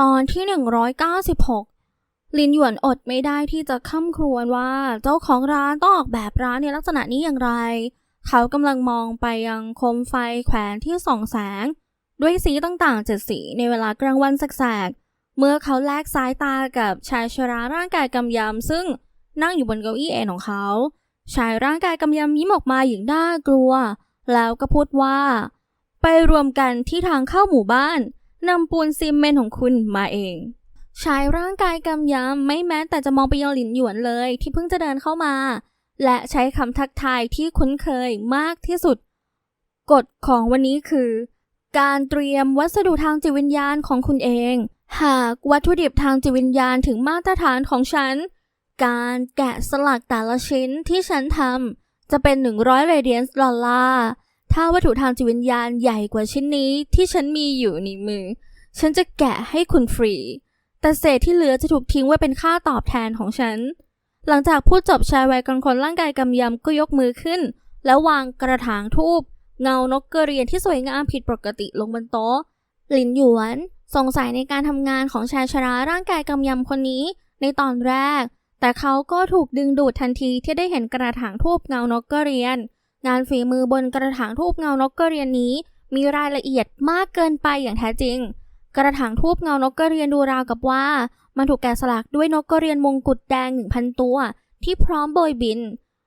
ตอนที่ 196 ลินหยวนอดไม่ได้ที่จะข้ามครวญว่าเจ้าของร้านต้องออกแบบร้านในลักษณะนี้อย่างไร เขากำลังมองไปยังโคมไฟแขวนที่ส่องแสง ด้วยสีต่างๆเจ็ดสีในเวลากลางวันแสกๆ เมื่อเขาแลกสายตากับชายชราร่างกายกำยำซึ่งนั่งอยู่บนเก้าอี้เอนของเขา ชายร่างกายกำยำยิ้มออกมาอย่างน่ากลัว แล้วก็พูดว่า ไปรวมกันที่ทางเข้าหมู่บ้าน นำปูนซีเมนต์ของคุณมาเอง ชายร่างกายกำยำไม่แม้แต่จะมองไปยังหลินหยวนเลย ที่เพิ่งจะเดินเข้ามา และใช้คำทักทายที่คุ้นเคยมากที่สุด กฎของวันนี้คือ การเตรียมวัสดุทางจิตวิญญาณของคุณเอง หากวัตถุดิบทางจิตวิญญาณถึงมาตรฐานของฉัน การแกะสลักแต่ละชิ้นที่ฉันทำจะเป็น 100เรเดียนดอลลาร์ ถ้าวัตถุทางจิตวิญญาณใหญ่กว่าชิ้นนี้ที่ฉันมีอยู่ในมือ ฉันจะแกะให้คุณฟรี แต่เศษที่เหลือจะถูกทิ้งไว้เป็นค่าตอบแทนของฉัน หลังจากพูดจบชายวัยกลางคนร่างกายกำยำก็ยกมือขึ้น แล้ววางกระถางทูบเงานกกระเรียนที่สวยงามผิดปกติลงบนโต๊ะ หลินหยวน สงสัยในการทำงานของชายชราร่างกายกำยำคนนี้ในตอนแรก แต่เขาก็ถูกดึงดูดทันทีที่ได้เห็นกระถางทูบเงานกกระเรียน งานฝีมือบนกระถางทูบเงานกกระเรียนนี้ มีรายละเอียดมากเกินไปอย่างแท้จริง กระถางทูบเงานกกระเรียนดูราวกับว่า มันถูกแกะสลักด้วยนกกระเรียนมงกุฎแดงหนึ่งพันตัว ที่พร้อมโบยบิน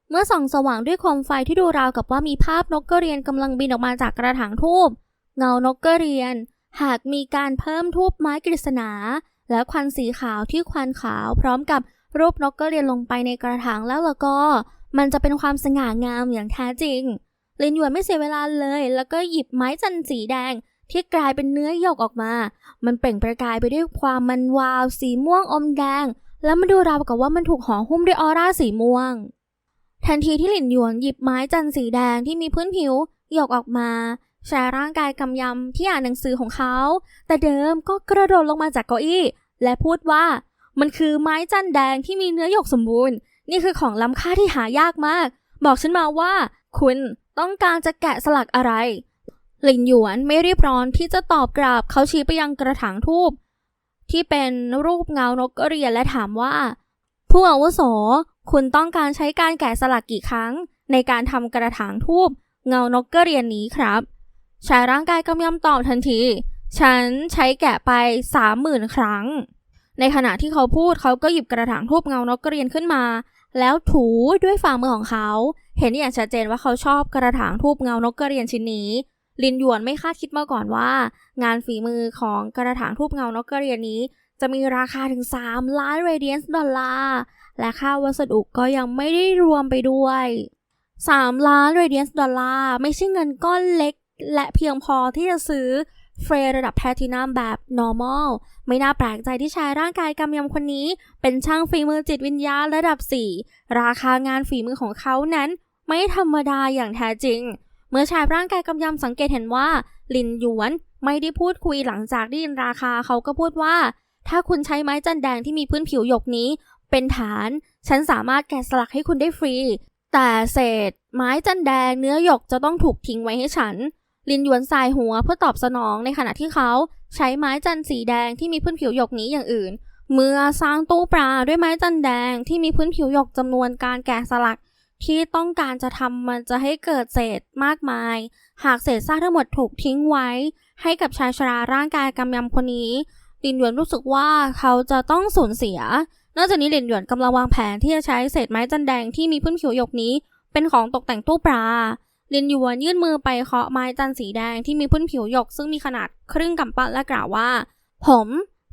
เมื่อส่องสว่างด้วยโคมไฟที่ดูราวกับว่ามีภาพนกกระเรียนกำลังบินออกมาจากกระถางทูบเงานกกระเรียน หากมีการเพิ่มทูบไม้กฤษณาและควันสีขาวที่ควันขาวพร้อมกับรูปนกกระเรียนลงไปในกระถางแล้วล้วก็ มันจะเป็นความสง่างามอย่างแท้จริง ลินหยวนไม่เสียเวลาเลย แล้วก็หยิบไม้จันสีแดง ที่กลายเป็นเนื้อหยกออกมา มันเปล่งประกายไปด้วยความมันวาว สีม่วงอมแดง แล้วมันดูราวกับว่ามันถูกห่อหุ้มด้วยออร่าสีม่วง ทันทีที่หลินหยวนหยิบไม้จันสีแดงที่มีพื้นผิวหยกออกมาแชร์ร่างกายกำยำที่อ่านหนังสือของเขา แต่เดิมก็กระโดดลงมาจากเก้าอี้ และพูดว่า มันคือไม้จันแดงที่มีเนื้อหยกสมบูรณ์ นี่คือของล้ำค่าที่หายากมาก บอกฉันมาว่า คุณต้องการจะแกะสลักอะไร หลินหยวนไม่รีบร้อนที่จะตอบกลับเขาชี้ไปยังกระถางทูบที่เป็นรูปเงานกกระเรียนและถามว่า ผู้อาวุโส คุณต้องการใช้การแกะสลักกี่ครั้ง ในการทำกระถางทูบเงานกกระเรียนนี้ครับชายร่างกายกำยำตอบทันที ฉันใช้แกะไปสามหมื่นครั้ง ในขณะที่เขาพูดเขาก็หยิบกระถางทูบเงานกกระเรียนขึ้นมา แล้วถูด้วยฝ่ามือของเขา เห็นอย่างชัดเจนว่าเขาชอบกระถางทูบเงานกกระเรียนชิ้นนี้ ลินหยวนไม่คาดคิดมาก่อนว่า งานฝีมือของกระถางทูบเงานกกระเรียนนี้ จะมีราคาถึง 3 ล้านเรเดียนดอลลาร์ และค่าวัสดุก็ยังไม่ได้รวมไปด้วย 3 ล้านเรเดียนดอลลาร์ไม่ใช่เงินก้อนเล็ก และเพียงพอที่จะซื้อ เฟรระดับแพลตินัมแบบ normal ไม่น่าแปลกใจที่ชายร่างกายกำยำคนนี้ เป็นช่างฝีมือจิตวิญญาณระดับ 4 ราคางานฝีมือของเขานั้น ไม่ธรรมดาอย่างแท้จริง เมื่อชายร่างกายกำยำสังเกตเห็นว่า ลินหยวนไม่ได้พูดคุยหลังจากได้ยินราคาเขาก็พูดว่า ถ้าคุณใช้ไม้จันแดงที่มีพื้นผิวหยกนี้ เป็นฐาน ฉันสามารถแกะสลักให้คุณได้ฟรี แต่เศษ ไม้จันแดงเนื้อหยกจะต้องถูกทิ้งไว้ให้ฉัน ลินหยวนสายหัวเพื่อตอบสนองในขณะที่เขาใช้ไม้จันสีแดงที่มีพื้นผิวหยกนี้อย่างอื่น เมื่อสร้างตู้ปลาด้วยไม้จันแดงที่มีพื้นผิวหยกจำนวนการแกะสลัก ที่ต้องการจะทำมันจะให้เกิดเศษมากมาย หากเศษซากทั้งหมดถูกทิ้งไว้ ให้กับชายชราร่างกายกำยำคนนี้ลินหยวนรู้สึกว่าเขาจะต้องสูญเสีย นอกจากนี้ลินหยวนกำลังวางแผนที่จะใช้เศษไม้จันแดงที่มีพื้นผิวหยกนี้ เป็นของตกแต่งตู้ปลา ลินหยวนยื่นมือไปเคาะไม้จันสีแดงที่มีพื้นผิวหยกซึ่งมีขนาดครึ่งกำปั้นและกล่าวว่า ผม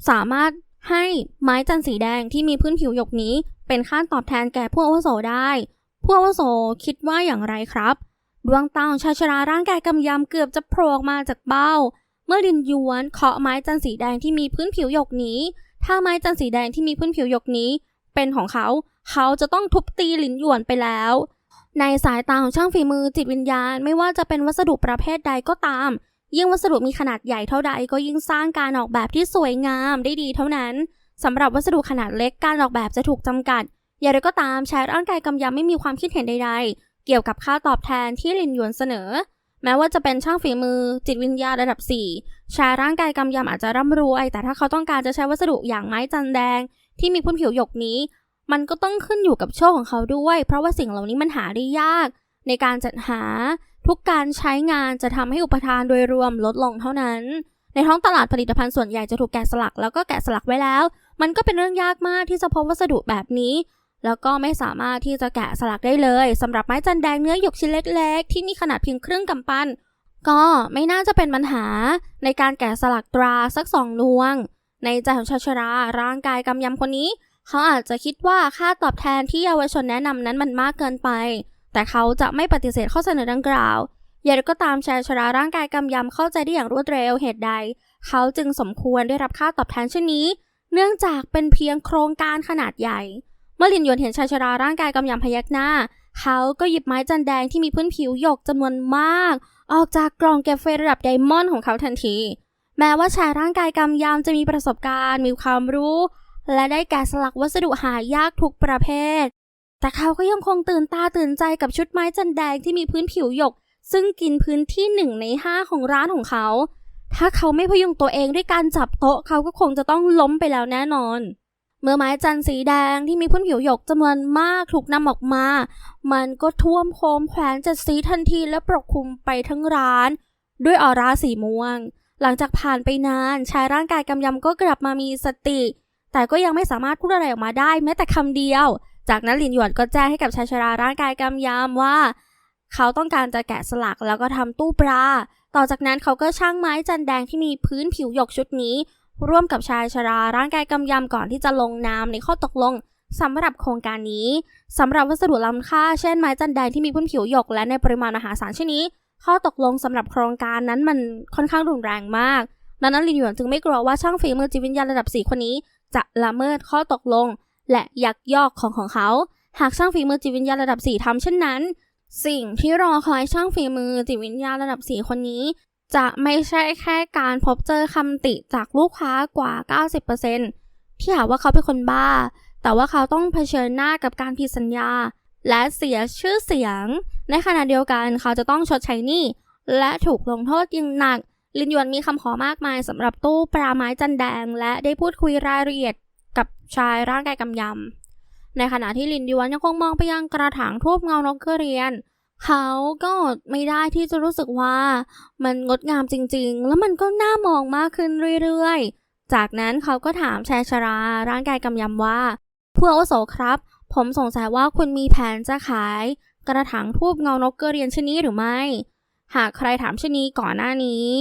สามารถให้ไม้จันสีแดงที่มีพื้นผิวหยกนี้ เป็นค่าตอบแทนแก่ผู้อาวุโสได้ ผู้อาวุโสคิดว่าอย่างไรครับ ดวงตาของชายชราร่างกายกำยำเกือบจะโผล่ออกมาจากเบ้า เมื่อลินยวนเคาะไม้จันสีแดงที่มีพื้นผิวหยกนี้ ถ้าไม้จันสีแดงที่มีพื้นผิวหยกนี้ เป็นของเขา เขาจะต้องทุบตีลินหยวนไปแล้ว ในสายตาของช่างฝีมือจิตวิญญาณ ไม่ว่าจะเป็นวัสดุประเภทใดก็ตาม ยิ่งวัสดุมีขนาดใหญ่เท่าใดก็ยิ่งสร้างการออกแบบที่สวยงามได้ดีเท่านั้นสำหรับวัสดุขนาดเล็กการออกแบบจะถูกจำกัด อย่างไรก็ตามชายร่างกายกำยำไม่มีความคิดเห็นใด ๆ เกี่ยวกับค่าตอบแทนที่ลินหยวนเสนอ แม้ว่าจะเป็นช่างฝีมือ จิตวิญญาณระดับ 4 ชายร่างกายกำยำอาจจะร่ำรวย แต่ถ้าเขาต้องการจะใช้วัสดุอย่างไม้จันแดง ที่มีพื้นผิวหยกนี้ มันก็ต้องขึ้นอยู่กับโชคของเขาด้วย เพราะว่าสิ่งเหล่านี้มันหาได้ยาก ในการจัดหาทุกการใช้งานจะทำให้อุปทานโดยรวมลดลงเท่านั้น ในท้องตลาดผลิตภัณฑ์ส่วนใหญ่จะถูกแกะสลักแล้วก็แกะสลักไว้แล้ว มันก็เป็นเรื่องยากมากที่จะพบวัสดุแบบนี้ แล้วก็ไม่สามารถที่จะแกะสลักได้เลยสำหรับไม้จันแดงเนื้อหยกชิ้นเล็กๆ ที่มีขนาดเพียงครึ่งกำปั้นก็ไม่น่าจะเป็นปัญหาในการแกะสลักตราสักสองดวง ในใจของชาชราร่างกายกำยำคนนี้ เขาอาจจะคิดว่าค่าตอบแทนที่เยาวชนแนะนำนั้นมันมากเกินไป แต่เขาจะไม่ปฏิเสธข้อเสนอดังกล่าวอย่างไรก็ตามชายชราร่างกายกำยำเข้าใจได้อย่างรวดเร็วเหตุใด เขาจึงสมควรได้รับค่าตอบแทนเช่นนี้ เนื่องจากเป็นเพียงโครงการขนาดใหญ่ เมื่อลินยวนเห็นชายชราร่างกายกำยำพยักหน้า เขาก็หยิบไม้จันแดงที่มีพื้นผิวหยกจำนวนมาก ออกจากกล่องเก็บเฟระดับไดมอนด์ของเขาทันที แม้ว่าชายร่างกายกำยำจะมีประสบการณ์ มีความรู้ และได้แกะสลักวัสดุหายากทุกประเภท แต่เขาก็ยังคงตื่นตาตื่นใจกับชุดไม้จันแดงที่มีพื้นผิวหยก ซึ่งกินพื้นที่หนึ่งในห้าของร้านของเขา ถ้าเขาไม่พยุงตัวเองด้วยการจับโต๊ะเขาก็คงจะต้องล้มไปแล้วแน่นอน เมื่อไม้จันสีแดงที่มีพื้นผิวหยกจำนวนมากถูกนำออกมา มันก็ท่วมโคมแขวนจัดสีทันทีและปกคลุมไปทั้งร้าน ด้วยออร่าสีม่วง หลังจากผ่านไปนานชายร่างกายกำยำก็กลับมามีสติ แต่ก็ยังไม่สามารถพูดอะไรออกมาได้แม้แต่คำเดียว จากนั้นหลินหยวนก็แจ้งให้กับชายชราร่างกายกำยำว่า เขาต้องการจะแกะสลักแล้วก็ทำตู้ปลา ต่อจากนั้นเขาก็ช่างไม้จันแดงที่มีพื้นผิวหยกชุดนี้ ร่วมกับชายชราร่างกายกำยำก่อนที่จะลงนามในข้อตกลงสำหรับโครงการนี้สำหรับวัสดุล้ำค่า เช่นไม้จันแดงที่มีพื้นผิวหยกและในปริมาณมหาศาลเช่นนี้ ข้อตกลงสำหรับโครงการนั้นมันค่อนข้างรุนแรงมากดังนั้นลินหยวนจึงไม่กลัวว่าช่างฝีมือจิตวิญญาณระดับสี่คนนี้ จะละเมิดข้อตกลง และยักยอกของของเขา หากช่างฝีมือจิตวิญญาณระดับสี่ทำเช่นนั้น สิ่งที่รอคอยช่างฝีมือจิตวิญญาณระดับสี่คนนี้ จะไม่ใช่แค่การพบเจอคำติจากลูกค้ากว่า 90%ที่หาว่าเขาเป็นคนบ้า แต่ว่าเขาต้องเผชิญหน้ากับการผิดสัญญา และเสียชื่อเสียง ในขณะเดียวกันเขาจะต้องชดใช้หนี้และถูกลงโทษอย่างหนัก ลินหยวนมีคำขอมากมายสำหรับตู้ปลาไม้จันแดง และได้พูดคุยรายละเอียดกับชายร่างกายกำยำ ในขณะที่ลินหยวนยังคงมองไปยังกระถางทูบเงานกกระเรียน เขาก็ไม่ได้ที่จะรู้สึกว่า มันงดงามจริงๆ แล้วมันก็น่ามองมากขึ้นเรื่อยๆ จากนั้นเขาก็ถามชายชรา ร่างกายกำยำว่าผู้อาวุโสครับ ผมสงสัยว่าคุณมีแผนจะขาย กระถางทูบเงานกกระเรียนชนนี้หรือไม่ หากใครถามชนนี้ก่อนหน้านี้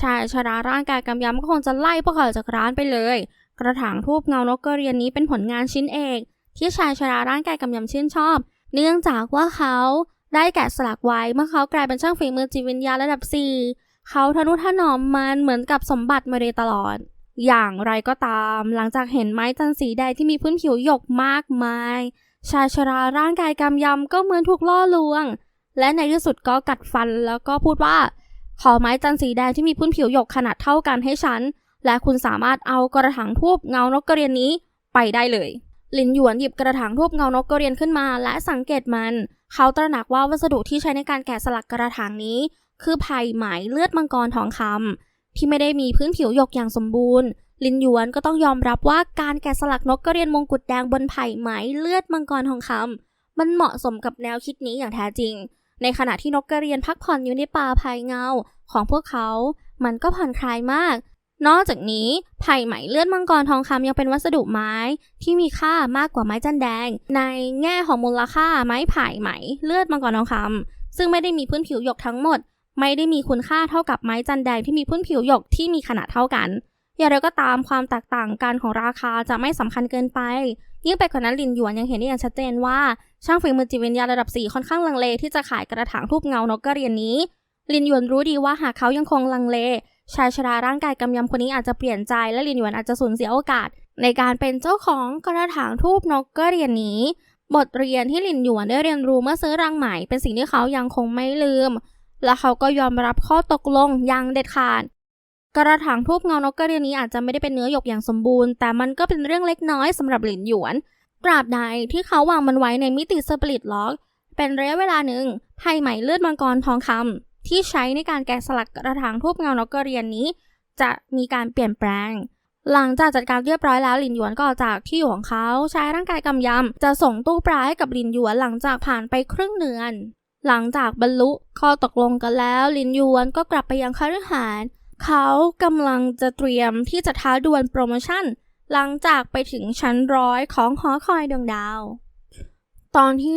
ชายชราร่างกายกำยำก็คงจะไล่พวกเขาจากร้านไปเลย กระถางทูบเงานกกระเรียนนี้เป็นผลงานชิ้นเอก ที่ชายชราร่างกายกำยำชื่นชอบ เนื่องจากว่าเขาได้แกะสลักไว้เมื่อเขากลายเป็นช่างฝีมือจิตวิญญาณระดับ 4 เขาทนุถนอมมันเหมือนกับสมบัติมาโดยตลอด อย่างไรก็ตาม หลังจากเห็นไม้จันสีแดงที่มีพื้นผิวหยกมากมาย ชายชราร่างกายกำยำก็เหมือนถูกล่อลวง และในที่สุดก็กัดฟันแล้วก็พูดว่า ขอไม้จันสีแดงที่มีพื้นผิวหยกขนาดเท่ากันให้ฉัน และคุณสามารถเอากระถางทูบเงานกกระเรียนนี้ไปได้เลยลินหยวนหยิบกระถางทูบเงานกกระเรียนขึ้นมา และสังเกตมัน เขาตระหนักว่าวัสดุที่ใช้ในการแกะสลักกระถางนี้ คือไผ่ไหมเลือดมังกรทองคำที่ไม่ได้มีพื้นผิวหยกอย่างสมบูรณ์ลินหยวนก็ต้องยอมรับว่าการแกะสลักนกกระเรียนมงกุฎแดงบนไผ่ไหมเลือดมังกรทองคำมันเหมาะสมกับแนวคิดนี้อย่างแท้จริง ในขณะที่นกกระเรียนพักผ่อนอยู่ในป่าไผ่เงาของพวกเขา มันก็ผ่อนคลายมาก นอกจากนี้ไผ่ไหมเลือดมังกรทองคำยังเป็นวัสดุไม้ที่มีค่ามากกว่าไม้จันแดง ในแง่ของมูลค่าไม้ไผ่ไหมเลือดมังกรทองคำซึ่งไม่ได้มีพื้นผิวหยกทั้งหมด ไม่ได้มีคุณค่าเท่ากับไม้จันแดงที่มีพื้นผิวหยกที่มีขนาดเท่ากัน อย่างไรก็ตามความแตกต่างกันของราคาจะไม่สำคัญเกินไป ยิ่งไปกว่านั้นลินหยวนยังเห็นได้อย่างชัดเจนว่า ช่างฝีมือจิตวิญญาณระดับ 4 ค่อนข้างลังเลที่จะขายกระถางทูบเงานกกระเรียนนี้ ลินหยวนรู้ดีว่าหากเขายังคงลังเล ชายชราร่างกายกำยำคนนี้อาจจะเปลี่ยนใจและลินหยวนอาจจะสูญเสียโอกาส ในการเป็นเจ้าของกระถางทูบนกกระเรียนนี้ บทเรียนที่ลินหยวนได้เรียนรู้เมื่อซื้อรังไหม่เป็นสิ่งที่เขายังคงไม่ลืม และเขาก็ยอมรับข้อตกลงอย่างเด็ดขาด กระถางทูบเงานกกระเรียนนี้อาจจะไม่ได้เป็นเนื้อหยกอย่างสมบูรณ์ แต่มันก็เป็นเรื่องเล็กน้อยสำหรับหลินหยวน ตราบใดที่เขาวางมันไว้ในมิติสปริตล็อก เป็นระยะเวลาหนึ่งไพ่ไหมเลือดมังกรทองคำที่ใช้ในการแกะสลักกระถางทูบเงานกกระเรียนนี้ จะมีการเปลี่ยนแปลง หลังจากจัดการเรียบร้อยแล้วหลินหยวนก็จากที่อยู่ของเขาใช้ร่างกายกำยำจะส่งตู้ปลาให้กับหลินหยวนหลังจากผ่านไปครึ่งเดือน หลังจากบรรลุข้อตกลงกันแล้วหลินหยวนก็กลับไปยังคฤหาสน์ เขากำลังจะเตรียมที่จะท้าดวลโปรโมชั่น หลังจากไปถึงชั้นร้อยของหอคอยดวงดาว ตอนที่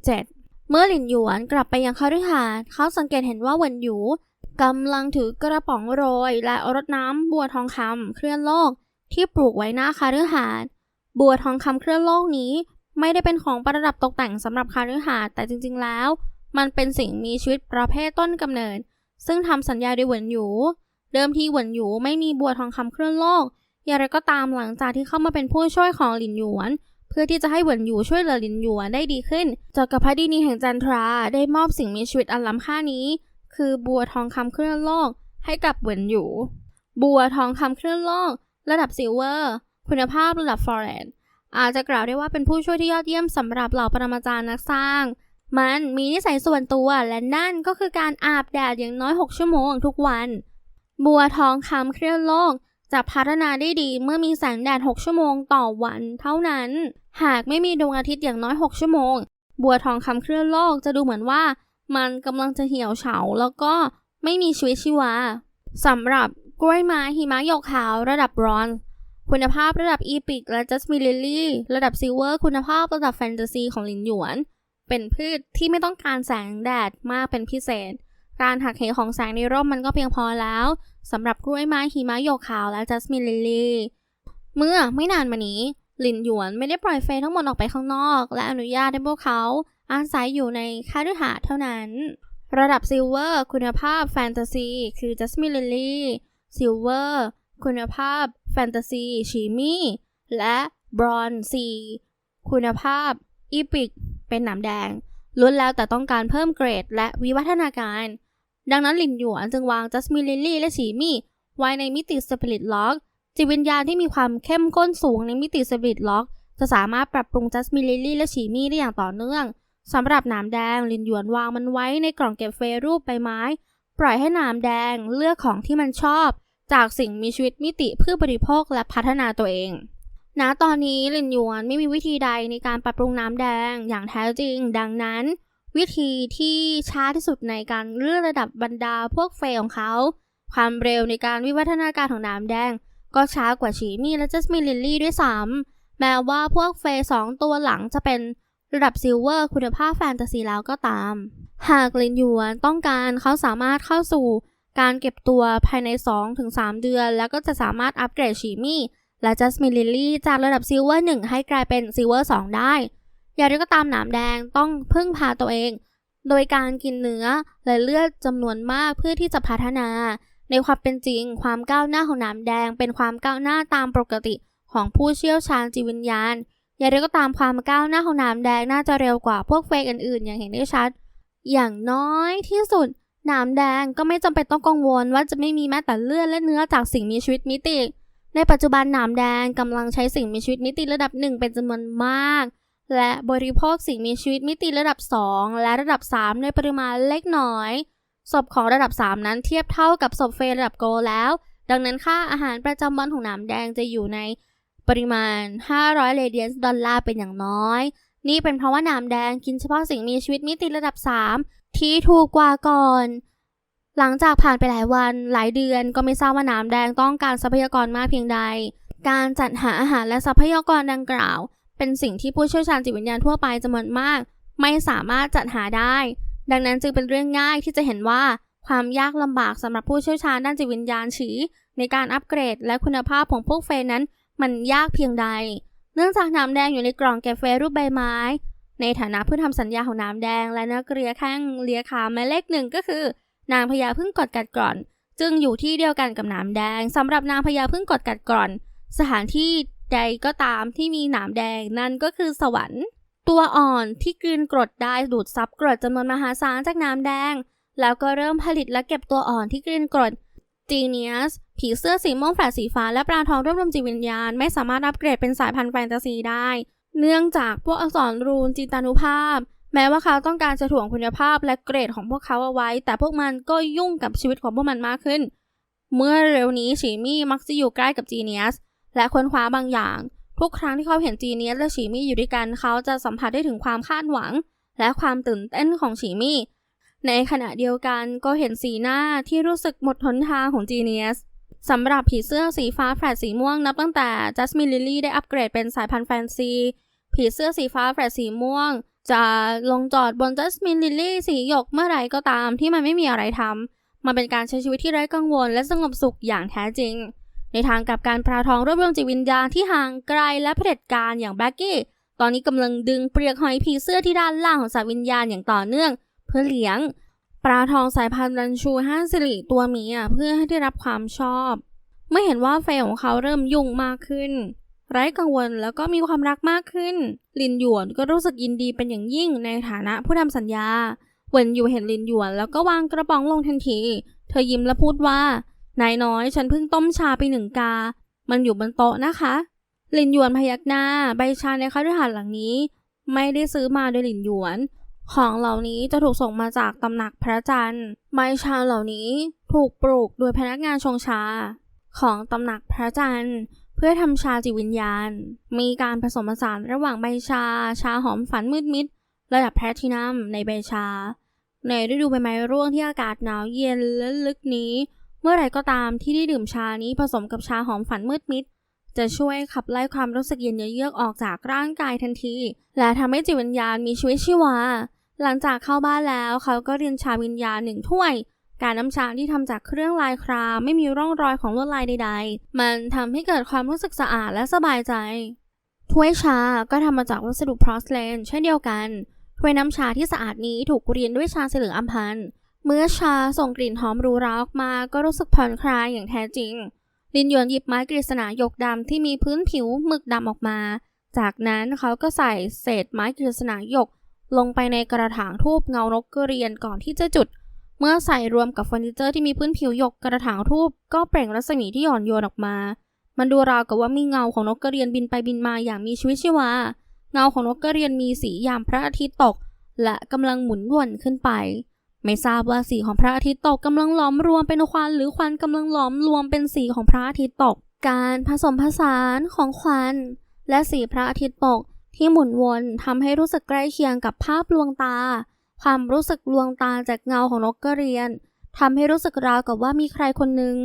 197 เมื่อหลินหยวนกลับไปยังคฤหาสน์เขาสังเกตเห็นว่าเหวินหยูกำลังถือกระป๋องโรย และรดน้ำบัวทองคำเคลื่อนโลกที่ปลูกไว้หน้าคฤหาสน์บัวทองคำเคลื่อนโลกนี้ ไม่ได้เป็นของประดับตกแต่งสำหรับคฤหาสน์แต่จริงๆแล้ว มันเป็นสิ่งมีชีวิตประเภทต้นกำเนิด ซึ่งทำสัญญาด้วยเหวินหยู เดิมทีเหวินหยูไม่มีบัวทองคำเคลื่อนโลก อย่างไรก็ตามหลังจากที่เข้ามาเป็นผู้ช่วยของหลินหยวน เพื่อที่จะให้เหวินหยูช่วยเหลือหลินหยวนได้ดีขึ้นจักรพรรดินีแห่งจันทราได้มอบสิ่งมีชีวิตอันล้ำค่านี้ คือบัวทองคำเคลื่อนโลก ให้กับเหวินหยูบัวทองคำเคลื่อนโลก ระดับซิลเวอร์ คุณภาพระดับฟอร์เรนอาจจะกล่าวได้ว่าเป็นผู้ช่วยที่ยอดเยี่ยมสำหรับเหล่าปรมาจารย์นักสร้าง มันมีนิสัยส่วนตัวและนั่นก็คือการอาบแดดอย่างน้อย 6 ชั่วโมงทุกวัน บัวทองคำเคลื่อนโลกจะพัฒนาได้ดีเมื่อมีแสงแดด 6 ชั่วโมงต่อวันเท่านั้น หากไม่มีดวงอาทิตย์อย่างน้อย 6 ชั่วโมง บัวทองคำเคลื่อนโลกจะดูเหมือนว่า มันกำลังจะเหี่ยวเฉาแล้วก็ไม่มีชีวิตชีวาสำหรับกล้วยไม้หิมะหยกขาวระดับบรอนซ์คุณภาพระดับอีพิกและจัสมินลิลลี่ระดับซิลเวอร์ คุณภาพระดับแฟนตาซีของหลินหยวน เป็นพืชที่ไม่ต้องการแสงแดดมากเป็นพิเศษ การหักเหของแสงในร่มมันก็เพียงพอแล้วสำหรับกล้วยไม้หิมะหยกขาวและจัสมินลิลลี่ เมื่อไม่นานมานี้หลินหยวนไม่ได้ปล่อยเฟยทั้งหมดออกไปข้างนอก และอนุญาตให้พวกเขาอาศัยอยู่ในคาฤหาเท่านั้น ระดับซิลเวอร์คุณภาพแฟนตาซีคือจัสมินลิลลี่ซิลเวอร์คุณภาพแฟนตาซีชีมี่และบรอนซีคุณภาพอีพิก เป็นหนามแดงล้วนแล้วแต่ต้องการเพิ่มเกรดและวิวัฒนาการ ดังนั้นหลินหยวนจึงวางจัสมินลิลลี่และฉีมี่ไว้ในมิติสปิริตล็อกจิตวิญญาณที่มีความเข้มข้นสูงในมิติสปิริตล็อก จะสามารถปรับปรุงจัสมินลิลลี่และฉีมี่ได้อย่างต่อเนื่องสำหรับหนามแดงหลินหยวนวางมันไว้ในกล่องเก็บเฟรูปใบไม้ ปล่อยให้หนามแดงเลือกของที่มันชอบ จากสิ่งมีชีวิตมิติเพื่อบริโภคและพัฒนาตัวเอง ณตอนนี้ลินยวนไม่มีวิธีใดในการปรับปรุงน้ำแดงอย่างแท้จริง ดังนั้น วิธีที่ช้าที่สุดในการเลื่อนระดับบรรดาพวกเฟยของเขา ความเร็วในการวิวัฒนาการของน้ำแดง ก็ช้ากว่าชีมี่และจัสมินลิลลี่ด้วยซ้ำแม้ว่าพวกเฟยสองตัวหลังจะเป็นระดับซิลเวอร์คุณภาพแฟนตาซีแล้วก็ตาม หากลินยวนต้องการเขาสามารถเข้าสู่การเก็บตัวภายใน 2-3 เดือน แล้วก็จะสามารถอัปเกรดชีมี่ และจัสมินลิลลี่จากระดับซิลเวอร์1ให้กลายเป็นซิลเวอร์2ได้ อย่างไรก็ตามหนามแดงต้องพึ่งพาตัวเอง โดยการกินเนื้อและเลือดจำนวนมากเพื่อที่จะพัฒนา ในความเป็นจริง ความก้าวหน้าของหนามแดงเป็นความก้าวหน้าตามปกติของผู้เชี่ยวชาญจิตวิญญาณ อย่างไรก็ตามความก้าวหน้าของหนามแดงน่าจะเร็วกว่าพวกเฟกอื่นๆ อย่างเห็นได้ชัด อย่างน้อยที่สุดหนามแดงก็ไม่จำเป็นต้องกังวลว่าจะไม่มีแม้แต่เลือดและเนื้อจากสิ่งมีชีวิตมิติ ในปัจจุบันหนามแดงกำลังใช้สิ่งมีชีวิตมิติระดับหนึ่งเป็นจำนวนมาก และบริโภคสิ่งมีชีวิตมิติระดับ 2 และระดับ 3 ในปริมาณเล็กน้อย ศพของระดับ 3 นั้นเทียบเท่ากับศพเฟย์ระดับโกลแล้ว ดังนั้นค่าอาหารประจำวันของหนามแดงจะอยู่ในปริมาณ 500 เรเดียนดอลลาร์เป็นอย่างน้อย นี่เป็นเพราะว่าหนามแดงกินเฉพาะสิ่งมีชีวิตมิติระดับ 3 ที่ถูกกว่าก่อน หลังจากผ่านไปหลายวันหลายเดือนก็ไม่ทราบว่านามแดงต้องการทรัพยากรมากเพียงใด การจัดหาอาหารและทรัพยากรดังกล่าว เป็นสิ่งที่ผู้เชี่ยวชาญจิตวิญญาณทั่วไปจำนวนมาก ไม่สามารถจัดหาได้ ดังนั้นจึงเป็นเรื่องง่ายที่จะเห็นว่าความยากลำบากสำหรับผู้เชี่ยวชาญด้านจิตวิญญาณฉีในการอัปเกรดและคุณภาพของพวกเฟนนั้น มันยากเพียงใด เนื่องจากน้ำแดงอยู่ในกล่องแกาแฟรูปใบไม้ ในฐานะผู้ทำสัญญาของน้ำแดงและนักเรียแข้งเลียขาหมายเลขหนึ่งก็คือ นางพญาพึ่งกดกัดกร่อน จึงอยู่ที่เดียวกันกับน้ำแดงสำหรับนางพญาพึ่งกดกัดกร่อน สถานที่ใดก็ตามที่มีหนามแดงนั่นก็คือสวรรค์ ตัวอ่อนที่กลืนกรดได้ดูดซับกรดจำนวนมหาศาลจากน้ำแดง แล้วก็เริ่มผลิตและเก็บตัวอ่อนที่กลืนกรดจีเนียสผีเสื้อสีม่วงแฝดสีฟ้าและปลาทองรวบรวมจิตวิญญาณ ไม่สามารถอัปเกรดเป็นสายพันธุ์แฟนตาซีได้ เนื่องจากพวกอักษรรูนจินตานุภาพ แม้ว่าเขาต้องการจะถ่วงคุณภาพและเกรดของพวกเขาเอาไว้ แต่พวกมันก็ยุ่งกับชีวิตของพวกมันมากขึ้น เมื่อเร็วนี้ฉีมี่มักจะอยู่ใกล้กับจีเนียสและค้นคว้าบางอย่าง ทุกครั้งที่เขาเห็นจีเนียสและฉีมี่อยู่ด้วยกัน เขาจะสัมผัสได้ถึงความคาดหวัง และความตื่นเต้นของฉีมี่ ในขณะเดียวกันก็เห็นสีหน้าที่รู้สึกหมดหนทางของจีเนียสสำหรับผีเสื้อสีฟ้าแฝดสีม่วงนับตั้งแต่จัสมินลิลลี่ได้อัปเกรดเป็นสายพันธุ์แฟนซี ผีเสื้อสีฟ้าแฝดสีม่วง จะลงจอดบนจัสมินลิลลี่สีหยกเมื่อไรก็ตามที่มันไม่มีอะไรทำมันเป็นการใช้ชีวิตที่ไร้กังวลและสงบสุขอย่างแท้จริง ในทางกับการปลาทองรวบรวมจิตวิญญาณที่ห่างไกลและเผด็จการอย่างแบ็กกี้ตอนนี้กำลังดึงเปลือกหอยผีเสื้อที่ด้านล่างของสายวิญญาณอย่างต่อเนื่อง เพื่อเลี้ยง ปลาทองสายพันธุ์รันชูห้าสิริตัวเมียเพื่อให้ได้รับความชอบเมื่อเห็นว่าเฟยของเขาเริ่มยุ่งมากขึ้น ไร้กังวลแล้วก็มีความรักมากขึ้น ลินหยวนก็รู้สึกยินดีเป็นอย่างยิ่งในฐานะผู้ทำสัญญาเหวินอยู่เห็นลินหยวนแล้วก็วางกระป๋องลงทันที เธอยิ้มและพูดว่า นายน้อยฉันเพิ่งต้มชาไปหนึ่งกา มันอยู่บนโต๊ะนะคะลินหยวนพยักหน้า ใบชาในคฤหาสน์หลังนี้ ไม่ได้ซื้อมาโดยลินหยวน ของเหล่านี้จะถูกส่งมาจากตำหนักพระจันทร์ใบชาเหล่านี้ถูกปลูกโดยพนักงานชงชา ของตำหนักพระจันทร์ เพื่อทำชาจิตวิญญาณ มีการผสมผสานระหว่างใบชา ชาหอมฝันมืดมิด ระดับแพลทินัมในใบชา ในฤดูใบไม้ร่วงที่อากาศหนาวเย็นและลึกนี้ เมื่อไรก็ตามที่ได้ดื่มชานี้ผสมกับชาหอมฝันมืดมิด จะช่วยขับไล่ความรู้สึกเย็นเยือกออกจากร่างกายทันที และทำให้จิตวิญญาณมีชีวิตชีวา หลังจากเข้าบ้านแล้วเขาก็เรียนชาวิญญาณหนึ่งถ้วย การน้ำชาที่ทำจากเครื่องลายครามไม่มีร่องรอยของลวดลายใด ๆ มันทำให้เกิดความรู้สึกสะอาดและสบายใจ ถ้วยชาก็ทำมาจากวัสดุพรอสเลนเช่นเดียวกัน ถ้วยน้ำชาที่สะอาดนี้ถูกเรียนด้วยชาสีเหลืองอัมพันธ์เมื่อชาส่งกลิ่นหอมหรูหราออกมาก็รู้สึกผ่อนคลายอย่างแท้จริง ลินหยวนหยิบไม้กฤษณาหยกดำที่มีพื้นผิวหมึกดำออกมา จากนั้นเขาก็ใส่เศษไม้กฤษณาหยกลงไปในกระถางทูบเงานกกระเรียนก่อนที่จะจุด เมื่อใส่รวมกับเฟอร์นิเจอร์ที่มีพื้นผิวหยกกระถางทูบก็เปล่งรัศมีที่หย่อนโยนออกมา มันดูราวกับว่ามีเงาของนกกระเรียนบินไปบินมาอย่างมีชีวิตชีวา เงาของนกกระเรียนมีสียามพระอาทิตย์ตก และกำลังหมุนวนขึ้นไป ไม่ทราบว่าสีของพระอาทิตย์ตกกำลังหลอมรวมเป็นควันหรือควันกำลังหลอมรวมเป็นสีของพระอาทิตย์ตก การผสมผสานของควัน และสีพระอาทิตย์ตกที่หมุนวนทำให้รู้สึกใกล้เคียงกับภาพลวงตา ความรู้สึกลวงตาจากเงาของนกกระเรียนทำให้รู้สึกราวกับว่ามีใครคนหนึ่ง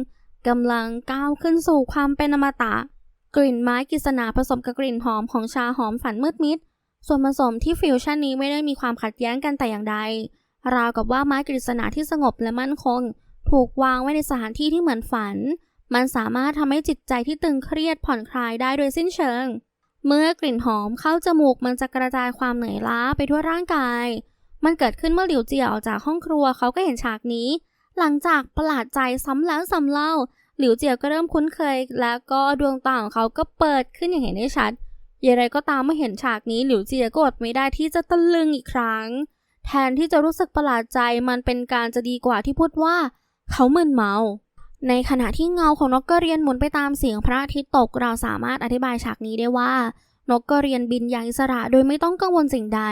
กำลังก้าวขึ้นสู่ความเป็นอมตะ กลิ่นไม้กฤษณาผสมกับกลิ่นหอมของชาหอมฝันมืดมิด ส่วนผสมที่ฟิวชั่นนี้ไม่ได้มีความขัดแย้งกันแต่อย่างใด ราวกับว่าไม้กฤษณาที่สงบและมั่นคง ถูกวางไว้ในสถานที่ที่เหมือนฝัน มันสามารถทำให้จิตใจที่ตึงเครียดผ่อนคลายได้โดยสิ้นเชิง เมื่อกลิ่นหอมเข้าจมูกมันจะกระจายความเหนื่อยล้าไปทั่วร่างกาย มันเกิดขึ้นเมื่อหลิวเจียออกจากห้องครัวเขาก็เห็นฉากนี้ หลังจากประหลาดใจซ้ำแล้วซ้ำเล่า หลิวเจียก็เริ่มคุ้นเคย แล้วก็ดวงตาของเขาก็เปิดขึ้นอย่างเห็นได้ชัดอย่างไรก็ตามเมื่อเห็นฉากนี้หลิวเจียก็อดไม่ได้ที่จะตะลึงอีกครั้ง แทนที่จะรู้สึกประหลาดใจมันเป็นการจะดีกว่าที่พูดว่า เขามึนเมา ในขณะที่เงาของนกกระเรียนหมุนไปตามเสียงพระอาทิตย์ตกเราสามารถอธิบายฉากนี้ได้ว่า นกกระเรียนบินอย่างอิสระโดยไม่ต้องกังวลสิ่งใด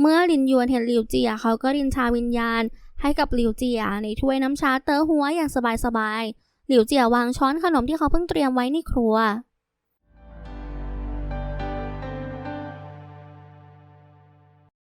เมื่อลินยวนเห็นหลิวเจียเขาก็รินชาวิญญาณ ให้กับหลิวเจียในถ้วยน้ำชาเตอหัวอย่างสบายๆหลิวเจียวางช้อนขนมที่เขาเพิ่งเตรียมไว้ในครัว